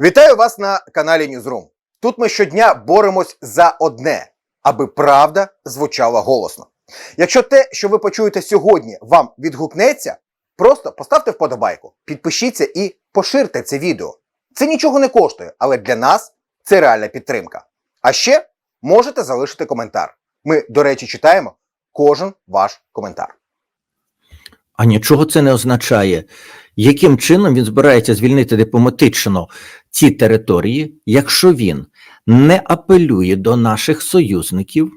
Вітаю вас на каналі Newsroom. Тут ми щодня боремось за одне, аби правда звучала голосно. Якщо те, що ви почуєте сьогодні, вам відгукнеться, просто поставте вподобайку, підпишіться і поширте це відео. Це нічого не коштує, але для нас це реальна підтримка. А ще можете залишити коментар. Ми, до речі, читаємо кожен ваш коментар. А нічого це не означає. Яким чином він збирається звільнити дипломатично ці території, якщо він не апелює до наших союзників,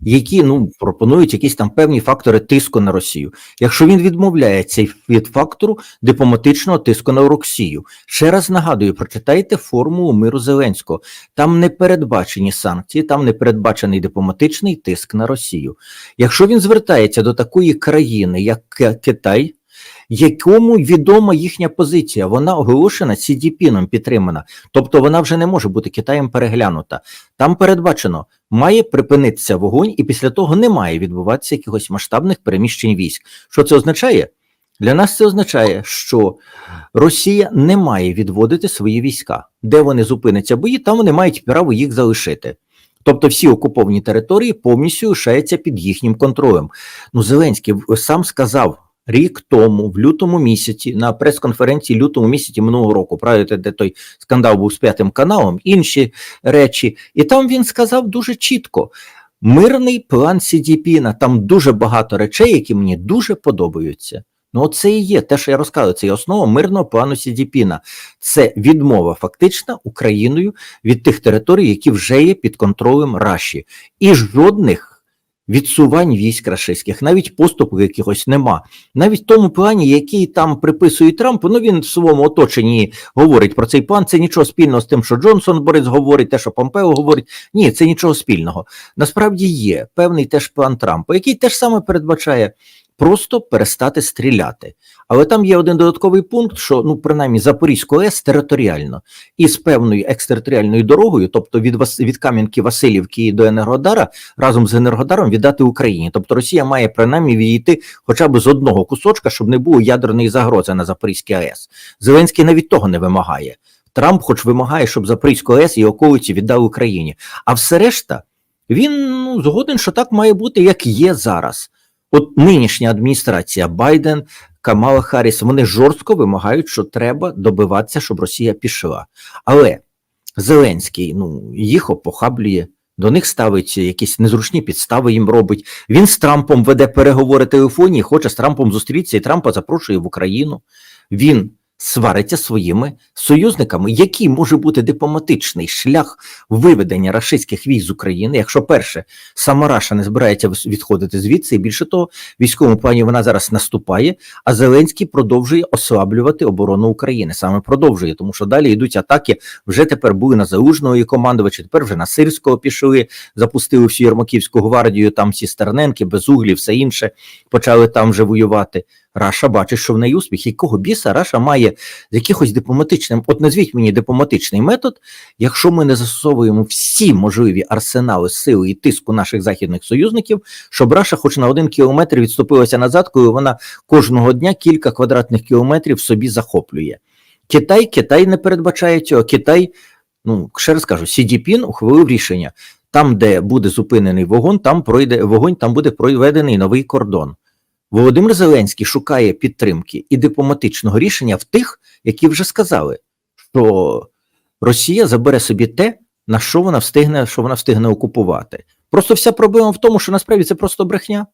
які ну, пропонують якісь там певні фактори тиску на Росію, якщо він відмовляється від фактору дипломатичного тиску на Росію? Ще раз нагадую, прочитайте формулу миру Зеленського. Там не передбачені санкції, там не передбачений дипломатичний тиск на Росію. Якщо він звертається до такої країни, як Китай, якому відома їхня позиція, вона оголошена Сідіпіном підтримана, тобто вона вже не може бути Китаєм переглянута. Там передбачено, має припинитися вогонь, і після того не має відбуватися якихось масштабних переміщень військ. Що це означає? Для нас це означає, що Росія не має відводити свої війська. Де вони зупиняться бої, там вони мають право їх залишити. Тобто всі окуповані території повністю лишаються під їхнім контролем. Ну, Зеленський сам сказав рік тому, в лютому місяці, на прес-конференції лютому місяці минулого року, правильно, де той скандал був з п'ятим каналом, інші речі. І там він сказав дуже чітко: мирний план Сідіпіна, там дуже багато речей, які мені дуже подобаються. Ну, оце і є те, що я розказую, це є основа мирного плану Сідіпіна. Це відмова фактична Україною від тих територій, які вже є під контролем Раші, і жодних відсувань військ рашистських, навіть поступу якихось нема. Навіть в тому плані, який там приписує Трамп, ну він в своєму оточенні говорить про цей план. Це нічого спільного з тим, що Джонсон Борис говорить, те, що Помпео говорить. Ні, це нічого спільного. Насправді є певний теж план Трампа, який теж саме передбачає. Просто перестати стріляти. Але там є один додатковий пункт, що ну принаймні Запорізьку АЕС територіально і з певною екстериторіальною дорогою, тобто від Вас- від Кам'янки Васильівки до Енергодара, разом з Енергодаром віддати Україні. Тобто Росія має принаймні відійти хоча б з одного кусочка, щоб не було ядерної загрози на Запорізькій АЕС. Зеленський навіть того не вимагає. Трамп, хоч вимагає, щоб Запорізьку АЕС і околиці віддали Україні. А все решта він ну, згоден, що так має бути, як є зараз. От нинішня адміністрація Байден, Камала Харріс, вони жорстко вимагають, що треба добиватися, щоб Росія пішла. Але Зеленський ну, їх опохаблює, до них ставить якісь незручні підстави їм робить. Він з Трампом веде переговори телефоні, хоче з Трампом зустрітися, і Трампа запрошує в Україну. Він свариться своїми союзниками. Який може бути дипломатичний шлях виведення рашистських військ з України, якщо перше сама Раша не збирається відходити звідси, і більше того, військовому плані вона зараз наступає, а Зеленський продовжує ослаблювати оборону України. Саме продовжує, тому що далі йдуть атаки. Вже тепер були на Залужного і командувачі, тепер вже на Сирського пішли, запустили всю Єрмаківську гвардію, там всі Стерненки, Безуглі, все інше, почали там вже воювати. Раша бачить, що в неї успіх. Якого біса Раша має з якихось дипломатичним, от назвіть мені дипломатичний метод, якщо ми не застосовуємо всі можливі арсенали сили і тиску наших західних союзників, щоб Раша хоч на один кілометр відступилася назад, коли вона кожного дня кілька квадратних кілометрів собі захоплює. Китай, Китай не передбачає цього. Китай, ну ще раз кажу, Сідіпін ухвалив рішення. Там, де буде зупинений вогонь, там пройде вогонь, там буде проведений новий кордон. Володимир Зеленський шукає підтримки і дипломатичного рішення в тих, які вже сказали, що Росія забере собі те, на що вона встигне, що вона встигне окупувати. Просто вся проблема в тому, що насправді це просто брехня.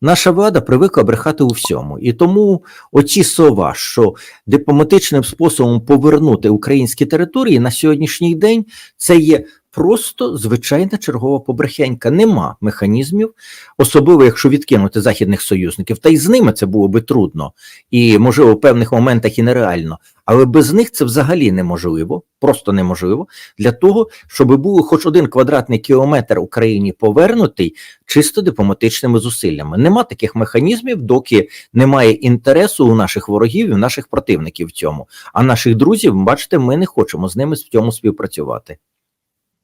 Наша влада привикла брехати у всьому, і тому оці слова, що дипломатичним способом повернути українські території на сьогоднішній день, це є просто звичайна чергова побрехенька. Нема механізмів, особливо якщо відкинути західних союзників, та й з ними це було би трудно і, можливо, в певних моментах і нереально. Але без них це взагалі неможливо, просто неможливо для того, щоб був хоч один квадратний кілометр Україні повернутий чисто дипломатичними зусиллями. Нема таких механізмів, доки немає інтересу у наших ворогів і у наших противників в цьому. А наших друзів, бачите, ми не хочемо з ними в цьому співпрацювати.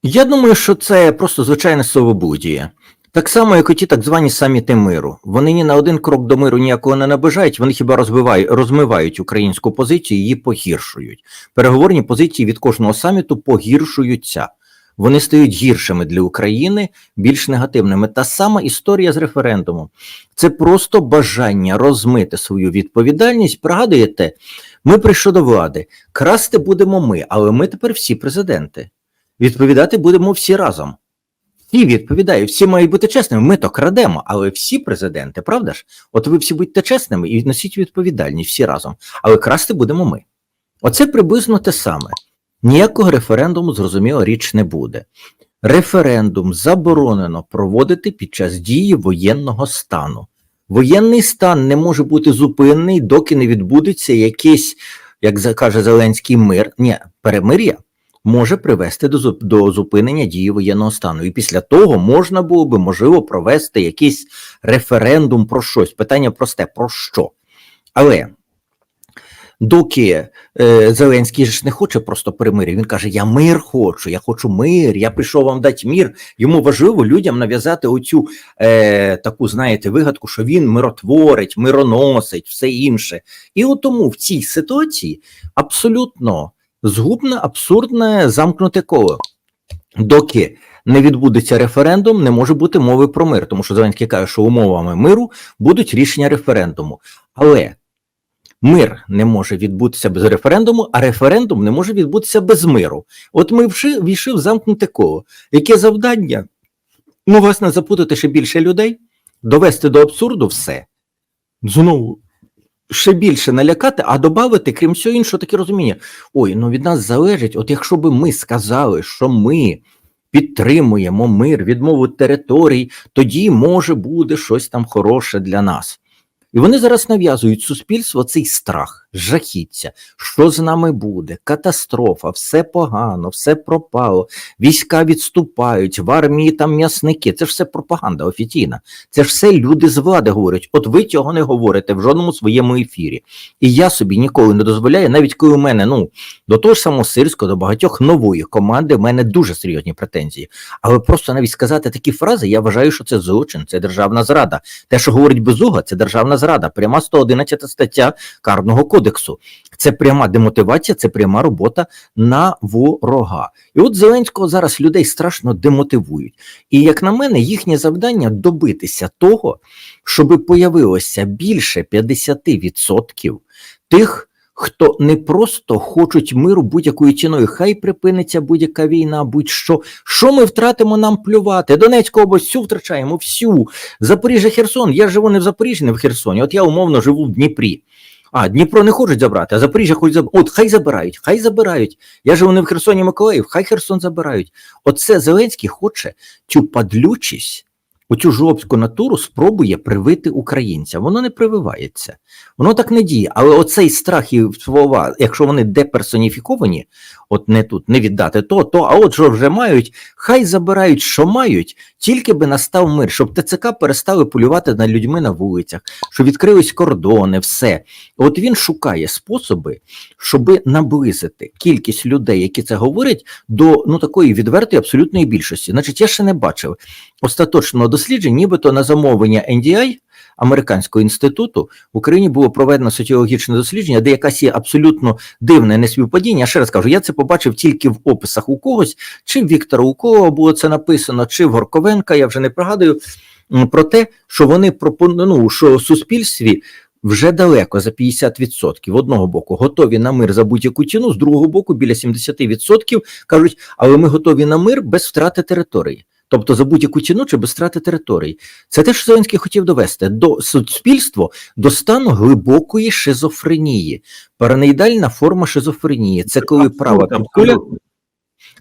Я думаю, що це просто звичайне словоблудіє. Так само, як і ті так звані саміти миру. Вони ні на один крок до миру ніякого не наближають, вони хіба розмивають українську позицію, її погіршують. Переговорні позиції від кожного саміту погіршуються. Вони стають гіршими для України, більш негативними. Та сама історія з референдумом. Це просто бажання розмити свою відповідальність. Пригадуєте, ми прийшли до влади. Красти будемо ми, але ми тепер всі президенти. Відповідати будемо всі разом. Всі відповідають, всі мають бути чесними. Ми то крадемо, але всі президенти, правда ж? От ви всі будьте чесними і носіть відповідальність всі разом. Але красти будемо ми. Оце приблизно те саме. Ніякого референдуму, зрозуміло, річ не буде. Референдум заборонено проводити під час дії воєнного стану. Воєнний стан не може бути зупинений, доки не відбудеться якийсь, як каже Зеленський, мир, ні, перемир'я може привести до, до зупинення дії воєнного стану. І після того можна було би, можливо, провести якийсь референдум про щось. Питання просте: про що? Але доки е, Зеленський ж не хоче просто перемир'я, він каже: Я мир хочу, я хочу мир, я прийшов вам дати мир. Йому важливо людям нав'язати оцю е, таку, знаєте, вигадку, що він миротворить, мироносить, все інше. І от тому в цій ситуації абсолютно згубне, абсурдне замкнуте коло. Доки не відбудеться референдум, не може бути мови про мир, тому що Зеленський каже, що умовами миру будуть рішення референдуму. Але мир не може відбутися без референдуму, а референдум не може відбутися без миру. От ми вши- війшли в замкнуте коло. Яке завдання? Ну, власне, запутати ще більше людей, довести до абсурду все. Знову ще більше налякати, а додати, крім всього іншого, таке розуміння. Ой, ну від нас залежить, от якщо би ми сказали, що ми підтримуємо мир, відмову територій, тоді може буде щось там хороше для нас. І вони зараз нав'язують суспільству цей страх, жахіття, що з нами буде, катастрофа, все погано, все пропало, війська відступають, в армії там м'ясники. Це ж все пропаганда офіційна. Це ж все люди з влади говорять. От ви цього не говорите в жодному своєму ефірі. І я собі ніколи не дозволяю, навіть коли у мене, ну, до того ж самого сирського, до багатьох нової команди, в мене дуже серйозні претензії. Але просто навіть сказати такі фрази, я вважаю, що це злочин, це державна зрада. Те, що говорить Безуга, це державна зрада, пряма 111 стаття Карного кодексу. Це пряма демотивація, це пряма робота на ворога. І от Зеленського зараз людей страшно демотивують. І як на мене, їхнє завдання добитися того, щоб появилося більше 50% тих. Хто не просто хочуть миру будь-якою ціною, хай припиниться будь-яка війна, будь-що. Що ми втратимо нам плювати? Донецьку область всю втрачаємо, всю. Запоріжжя, Херсон. Я живу не в Запоріжжі, не в Херсоні. От я умовно живу в Дніпрі. А, Дніпро не хочуть забрати, а Запоріжжя хочуть забрати. От хай забирають, хай забирають. Я живу не в Херсоні, Миколаїв, хай Херсон забирають. Оце Зеленський хоче цю падлючість, оцю жлобську натуру спробує привити українцям. Воно не прививається, воно так не діє. Але оцей страх і слова, якщо вони деперсоніфіковані, от не тут, не віддати то, то, а от що вже мають, хай забирають, що мають, тільки би настав мир, щоб ТЦК перестали полювати над людьми на вулицях, щоб відкрились кордони, все. От він шукає способи, щоб наблизити кількість людей, які це говорять, до ну такої відвертої абсолютної більшості. Значить, я ще не бачив остаточного дослідження, нібито на замовлення NDI, Американського інституту в Україні було проведено соціологічне дослідження, де якась є абсолютно дивне неспівпадіння. Я ще раз кажу, я це побачив тільки в описах у когось, чи в Віктора Уколова було це написано, чи в Горковенка, я вже не пригадую, про те, що вони пропонують, ну, що в суспільстві вже далеко за 50% одного боку готові на мир за будь-яку ціну, з другого боку, біля 70% кажуть, але ми готові на мир без втрати території. Тобто за будь-яку ціну чи без страти території. Це те, що Зеленський хотів довести до суспільства до стану глибокої шизофренії. Параноїдальна форма шизофренії. Це коли права півкуля,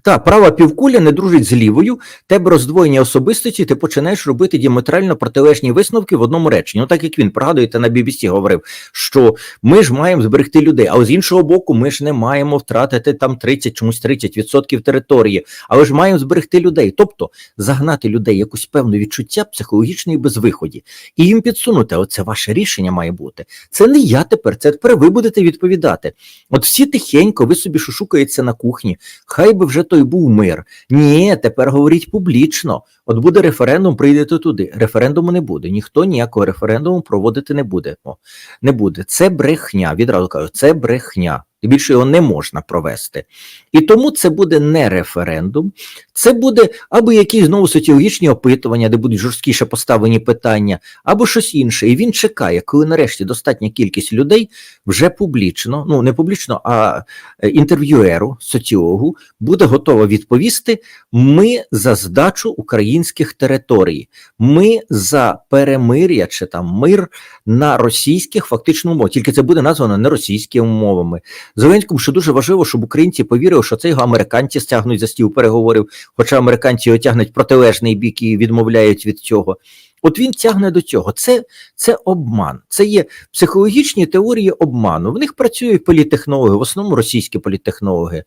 та права півкуля не дружить з лівою, тебе роздвоєння особистості, ти починаєш робити діаметрально протилежні висновки в одному реченні. Ну так як він пригадуєте на BBC говорив, що ми ж маємо зберегти людей, але з іншого боку, ми ж не маємо втратити там 30, чомусь 30% території, але ж маємо зберегти людей. Тобто загнати людей якусь певне відчуття психологічної безвиході і їм підсунути. Оце ваше рішення має бути. Це не я тепер, це тепер ви будете відповідати. От всі тихенько, ви собі шушукаєтеся на кухні, хай би вже той і був мир. Ні, тепер говоріть публічно. От буде референдум, прийдете туди. Референдуму не буде. Ніхто ніякого референдуму проводити не буде. О, не буде. Це брехня. Відразу кажу, це брехня. Більше його не можна провести. І тому це буде не референдум, це буде або якісь знову соціологічні опитування, де будуть жорсткіше поставлені питання, або щось інше. І він чекає, коли нарешті достатня кількість людей вже публічно, ну не публічно, а е, інтерв'юеру, соціологу, буде готова відповісти: ми за здачу українських територій, ми за перемир'я чи там мир на російських фактично умовах. Тільки це буде названо не російськими умовами. Зеленському ще дуже важливо, щоб українці повірили, що це його американці стягнуть за стіл переговорів, хоча американці його тягнуть протилежний бік і відмовляють від цього. От він тягне до цього. Це, це обман. Це є психологічні теорії обману. В них працюють політтехнологи, в основному російські політтехнологи.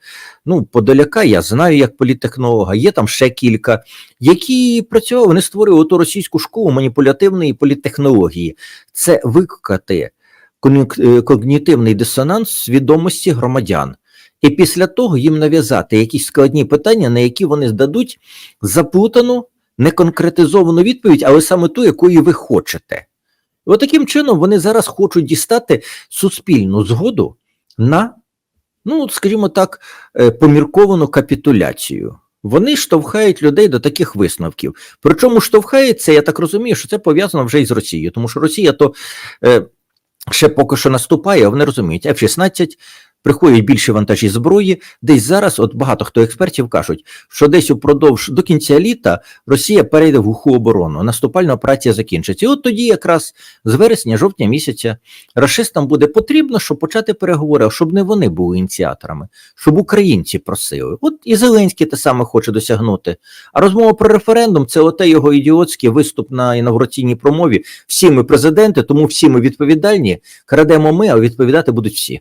Ну, Подоляка я знаю як політтехнолога, є там ще кілька, які працювали, вони створювали ту російську школу маніпулятивної політтехнології. Це викликати когнітивний дисонанс свідомості громадян. І після того їм нав'язати якісь складні питання, на які вони здадуть заплутану, неконкретизовану відповідь, але саме ту, якої ви хочете. І от таким чином вони зараз хочуть дістати суспільну згоду на, ну, скажімо так, е, помірковану капітуляцію. Вони штовхають людей до таких висновків. Причому штовхається, я так розумію, що це пов'язано вже із Росією, тому що Росія то е, ще поки що наступає, вони розуміють, F-16, приходять більші вантажі зброї. Десь зараз, от багато хто експертів кажуть, що десь упродовж до кінця літа Росія перейде в глуху оборону, наступальна операція закінчиться. І от тоді, якраз з вересня, жовтня місяця, рашистам буде потрібно, щоб почати переговори, щоб не вони були ініціаторами, щоб українці просили. От і Зеленський те саме хоче досягнути. А розмова про референдум це оте його ідіотський виступ на інавгураційній промові. Всі ми президенти, тому всі ми відповідальні. Крадемо ми, а відповідати будуть всі.